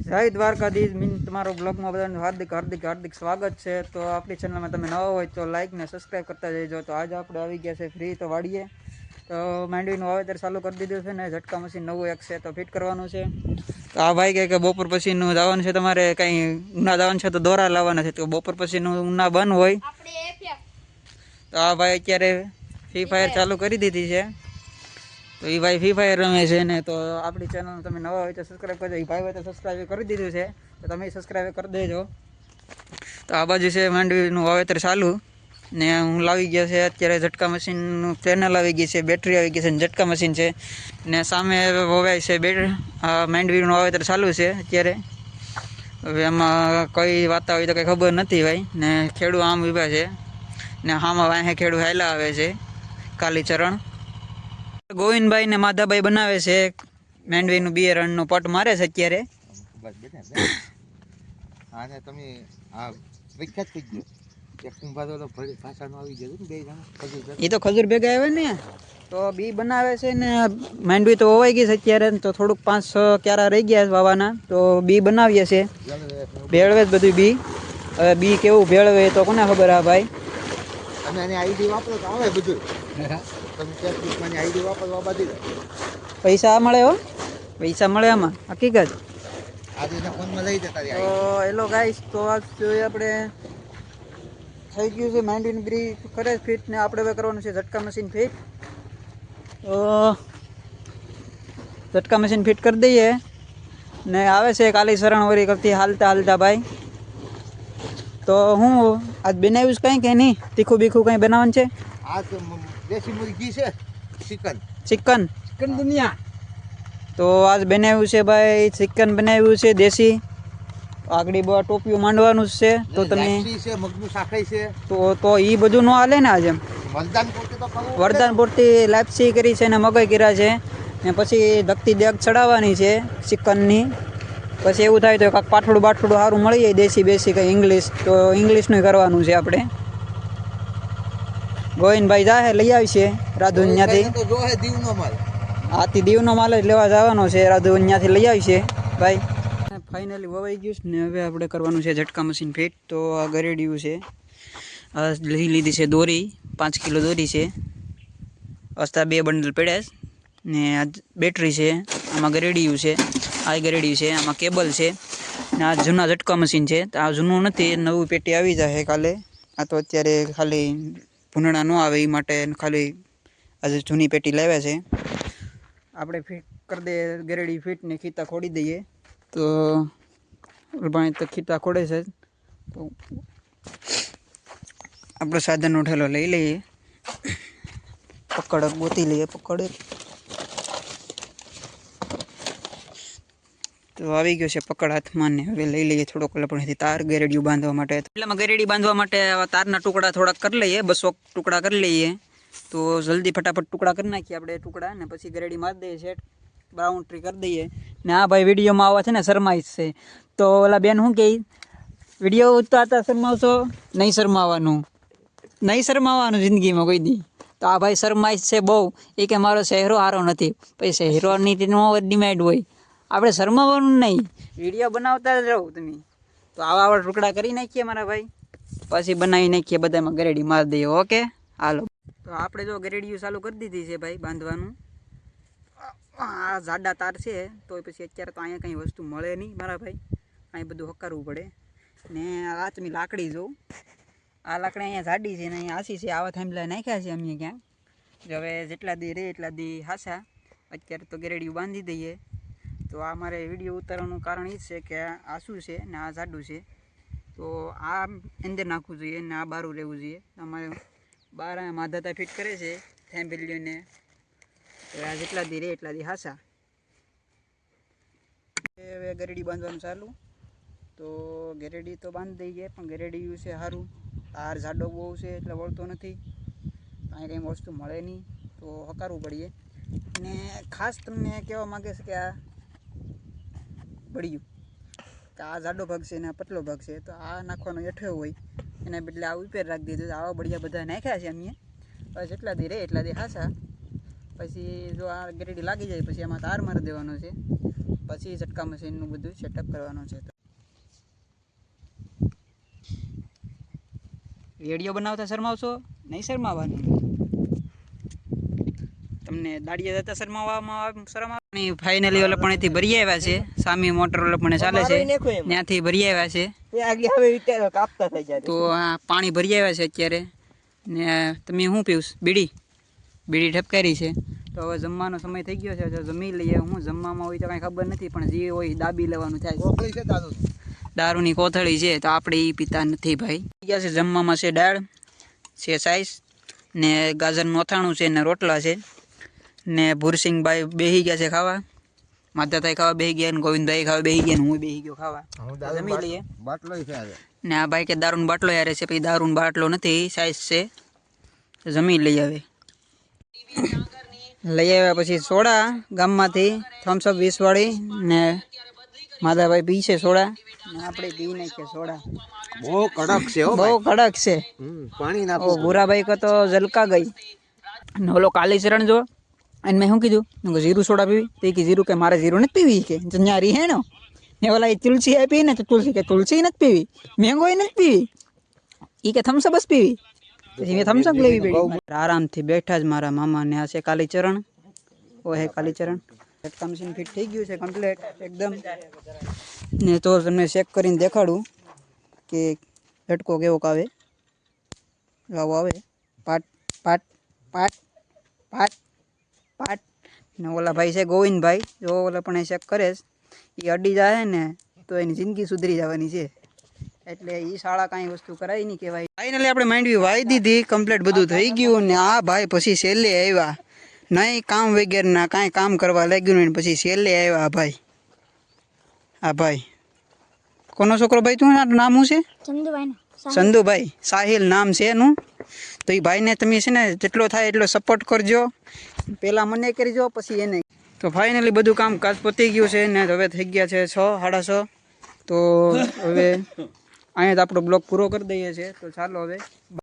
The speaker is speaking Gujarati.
જય દ્વારકાધીશ. મીન તમારો બ્લોગમાં બધાનું હાર્દિક હાર્દિક હાર્દિક સ્વાગત છે. તો આપણી ચેનલમાં તમે નવા હોય તો લાઇક ને સબસ્ક્રાઈબ કરતા જઈજો. તો આજે આપણે આવી ગયા છે ફ્રી તો વાડીએ. તો માંડવીનું વાવેતર ચાલુ કરી દીધું છે ને ઝટકા મશીન નવું એક છે તો ફિટ કરવાનું છે. તો આ ભાઈ કહે કે બપોર પછીનું જવાનું છે તમારે કંઈ ઉના જવાનું છે તો દોરા લાવવાના છે. તો બપોર પછીનું ઉના બંધ હોય. તો આ ભાઈ અત્યારે ફ્રી ફાયર ચાલુ કરી દીધી છે. તો એ ભાઈ ફ્રી ફાયર રમે છે ને તો આપણી ચેનલ તમે નવા હોય તો સબસ્ક્રાઈબ કરજો. એ ભાઈ હોય તો સબસ્ક્રાઈબ કરી દીધું છે. તો તમે સબસ્ક્રાઈબ કરી દેજો. તો આ બાજુ છે માંડવીનું વાવેતર ચાલુ. ને હું લાવી ગયો છે અત્યારે ઝટકા મશીનનું પેનલ આવી ગઈ છે બેટરી આવી ગઈ છે ને ઝટકા મશીન છે. ને સામે વવાય છે બેટ માંડવીનું વાવેતર ચાલુ છે અત્યારે. હવે એમાં કઈ વાતા હોય તો કંઈ ખબર નથી ભાઈ. ને ખેડૂ આમ ઊભા છે. ને આમાં વાંહે ખેડૂ હાયલા આવે છે. કાલીચરણ ગોવિંદભાઈ ને માધાભાઈ બનાવે છે. મેંડવીનું બિયરણનો પટ મારે છે અત્યારે. આને તમે આ વિખ્યાત થઈ ગયો. એક કુંભારો તો ભાષાનો આવી ગયો બે જણા એ તો ખજૂર ભેગા આવે ને. તો બી બનાવે છે ને માંડવી તો હોવાઈ ગઈ છે અત્યારે તો થોડુંક પાંચ છ ક્યારા રહી ગયા છે વાવાના. તો બી બનાવીએ છે. ભેળવે જ બધું બી. હવે બી કેવું ભેળવે તો કોને ખબર આ ભાઈ? તમે એની આઈડી વાપરો તો આવે બધું. તમે આની આઈડી વાપરવા બધી પૈસા મળે હો. પૈસા મળે આમાં હકીકત. આજે ફોનમાં લઈ જતા તો હેલો ગાઈસ તો આજ જોઈએ આપણે થઈ ગયું છે માંડવીની બ્રી કરે ફિટ ને આપણે હવે કરવાનું છે ઝટકા મશીન ફિટ. તો ઝટકા મશીન ફિટ કરી દઈએ. ને આવે છે કાલી શરણ વરી કરતી હાલતા હાલતા ભાઈ. તો હું આજ બનાવ્યું છે કંઈ કે નહીં? તીખું બીખું કંઈ બનાવવાનું છે? આ તો દેશી મુર્ગી છે ચિકન. ચિકન? ચિકન દુનિયા. તો આજ બનાવ્યું છે ભાઈ ચિકન બનાવ્યું છે દેશી. આગળ બહુ ટોપિયું માંડવાનું જ છે તો તમે છે મગનું શાખાઈ છે. તો તો એ બધું ન હાલે ને આજે. વરદાન પૂરતી લાપસી કરી છે ને મગઈ કર્યા છે. ને પછી ધકતી દેગ ચડાવવાની છે ચિકનની. પછી એવું થાય તો કાંક પાઠોડું બાઠોડું સારું મળી જાય દેશી બેસી કંઈ ઇંગ્લિશ તો ઇંગ્લિશનું કરવાનું છે આપણે. ગોવિંદભાઈ જાહે લઈ આવશે રાધુ અહીંયાથી આથી દીવનો માલ. જ લેવા જવાનો છે રાધુ અહીંયાથી લઈ આવશે. ભાઈ. ફાઇનલી વવાઈ ગયું છે ને હવે આપણે કરવાનું છે ઝટકા મશીન ફિટ તો આ ગરેડિયું છે. આ લઈ લીધી છે દોરી પાંચ કિલો દોરી છે. અસ્તા બે બંડલ પડ્યા ને આ બેટરી છે આમાં ગરેડિયું છે. આ ગરેડી છે, આમાં કેબલ છે, ને આ જૂના ઝટકા મશીન છે. આ જૂનું નથી, નવું પેટી આવી જશે કાલે. આ તો અત્યારે ખાલી ભૂંડણા ન આવે એ માટે ખાલી આજે જૂની પેટી લાવ્યા છે. આપણે ફિટ કરી દઈએ ગરેડી ફિટ ને ખીતા ખોડી દઈએ. તો ભાઈ તો ખીતા ખોડે છે. તો આપણો સાધન ઠેલો લઈ લઈએ. પકડ, ગોતી લઈએ, પકડ. તો આવી ગયો છે પકડ હાથમાં ને હવે લઈ લઈએ થોડોક લપણેથી તાર ગેરેડિયું બાંધવા માટે. એટલામાં ગેરેડી બાંધવા માટે આવા તારના ટુકડા થોડાક કરી લઈએ, બસો ટુકડા કરી લઈએ. તો જલ્દી ફટાફટ ટુકડા કરી નાખીએ આપણે ટુકડા ને પછી ગરેડી મારી દઈએ સેટ બાઉન્ડ્રી કરી દઈએ. ને આ ભાઈ વિડીયોમાં આવવા છે ને શરમાઈશ છે. તો ઓલા બેન શું કહે વીડિયો ઉતારતા શરમાવશો? નહીં શરમાવાનું. નહીં શરમાવાનું જિંદગીમાં કોઈ દી. તો આ ભાઈ શરમાઈશ છે બહુ. એ કે, મારો ચહેરો સારો નથી. પછી ચહેરોની ડિમાન્ડ હોય. આપણે શરમાવાનું નહીં. વીડિયો બનાવતા જ રહો તમે. તો આવા આવા ટુકડા કરી નાખીએ મારા ભાઈ. પછી બનાવી નાખીએ બધામાં ગરેડી મારી દઈએ, ઓકે? હાલો. તો આપણે જો ગરેડીયું ચાલુ કરી દીધી છે ભાઈ બાંધવાનું. આ જાડા તાર છે તો પછી અત્યારે તો અહીંયા કંઈ વસ્તુ મળે નહીં મારા ભાઈ. અહીં બધું હકારવું પડે. ને આ તમે લાકડી જોઉં આ લાકડી અહીંયા જાડી છે ને અહીંયા આસી છે. આવા થાંભલા નાખ્યા છે અમે ક્યાંક. હવે જેટલા દી રે એટલા દી હાસા. અત્યારે તો ગરેડિયું બાંધી દઈએ. તો આ મારે વીડિયો ઉતારવાનું કારણ એ જ છે કે આ શું છે ને આ જાડું છે. તો આ અંદર નાખવું જોઈએ ને આ બારું રહેવું જોઈએ. અમારે બાર માધાતા ફિટ કરે છે ફેમિલીને તો આ જેટલા દી રે એટલા દી હાસા. હવે ગરેડી બાંધવાનું ચાલુ. તો ગરેડી તો બાંધી દઈએ પણ ગરેડી છે સારું તાર જાડો બહુ છે એટલે વળતો નથી. કાંઈ કંઈ વસ્તુ મળે નહીં. તો હકારવું પડીએ. અને ખાસ તમને કહેવા માગે છે કે આ બળિયું. તો આ જાડો ભાગ છે એના પતલો ભાગ છે, તો આ નાખવાનો એઠો હોય. એના બદલે આ ઉપર રાખી દીધું. તો આવા બળિયા બધા નાખ્યા છે અમે હવે એટલા દી રે, એટલા દી હાસા. પછી જો આ ગેરેડી લાગી જાય, પછી આમાં તાર મારી દેવાનો છે. પછી ઝટકા મશીનનું બધું સેટઅપ કરવાનું છે. રેડિયો બનાવતા શરમાવશો? નહીં શરમાવાનું? તમને દાડિયા જતા શરમાવામાં શરમ આવે ફાઇનલી ઓલા પણ એથી ભરી આવ્યા છે. સામી મોટર ઓલા પણ ચાલે છે. ત્યાંથી ભરી આવ્યા છે. તો આ પાણી ભરી આવ્યા છે અત્યારે. ને તમે શું પીવશ? બીડી? બીડી ઠપકારી છે. તો હવે જમવાનો સમય થઈ ગયો છે. જમી લઈએ. હું જમવામાં હોય તો કાંઈ ખબર નથી પણ જે હોય દાબી લેવાનું થાય દારૂની કોથળી છે. તો આપણે એ પીતા નથી ભાઈ. ગયા છે જમવામાં છે દાળ છે સાઈસ ને ગાજરનું અથાણું છે ને રોટલા છે. ને ભૂરસિંહભાઈ બેહી ગયા છે ખાવા. માધાતાઈ ખાવા બેહી ગયા ને ગોવિંદભાઈ ખાવા બેહી ગયા ને હું બેહી ગયો ખાવા. જમી લઈએ. બાટલો છે ને આ ભાઈ કે દારૂન બાટલો યારે છે પછી દારૂન બાટલો નથી સાઈઝ છે. જમી લઈ આવે લઈ આવ્યા પછી સોડા ગામમાંથી થમ્સઅપ વીસવાળી ને માધાભાઈ પી છે સોડા. આપણે પી નાખીએ સોડા. બહુ કડક છે બહુ કડક છે. પાણી નાખો ભૂરાભાઈ કો તો જલકા ગઈ. ને ઓલો કાલીચરણ જો. અને મેં શું કીધું? કે જીરું સોડા પીવી? તો એ કે જીરું કે મારે જીરું નથી પીવી? કે જન્યારી હેણો. ને ઓલા એ તુલસી આપી ને તો તુલસી કે તુલસી નથી પીવી? મેંગો એ નથી પીવી? એ કે થમ્સઅપ જ પીવી. પછી મેં થમ્સઅપ લેવી પડી. આરામથી બેઠા જ મારા મામા ને આ છે કાલીચરણ ઓ હે કાલીચરણ મશીન ફિટ થઈ ગયું છે કમ્પ્લીટ એકદમ. ને તો તમને ચેક કરીને દેખાડું કે ઝટકો કેવો આવે આવો આવે. પાટ પાટ પાટ પાટ. ને ઓલા ભાઈ છે ગોવિંદભાઈ જો ઓલા પણ એ ચેક કરે એ અડી જાય ને તો એની જિંદગી સુધરી જવાની છે. એટલે એ શાળા કાંઈ વસ્તુ કરાય નહીં કહેવાય. ફાઇનલી આપણે માંડવી વાઈ દીધી કમ્પ્લીટ બધું થઈ ગયું ને આ ભાઈ પછી છેલ્લે આવ્યા. નહીં કામ વગેરેના કાંઈ કામ કરવા લાગ્યું નહીં પછી છેલ્લે આવ્યા આ ભાઈ. આ ભાઈ. કોનો છોકરો ભાઈ તું નામ શું છે? ચંદુભાઈ. સંધુભાઈ સાહિલ નામ છે એનું. તો એ ભાઈને તમે છે ને જેટલો થાય એટલો સપોર્ટ કરજો. પહેલાં મને કરજો પછી એને. તો ફાઇનલી બધું કામ કાજ પતી ગયું છે ને હવે થઈ ગયા છે છ સાડા છ. તો હવે અહીંયા તો આપણો બ્લોગ પૂરો કરી દઈએ છીએ. તો ચાલો હવે.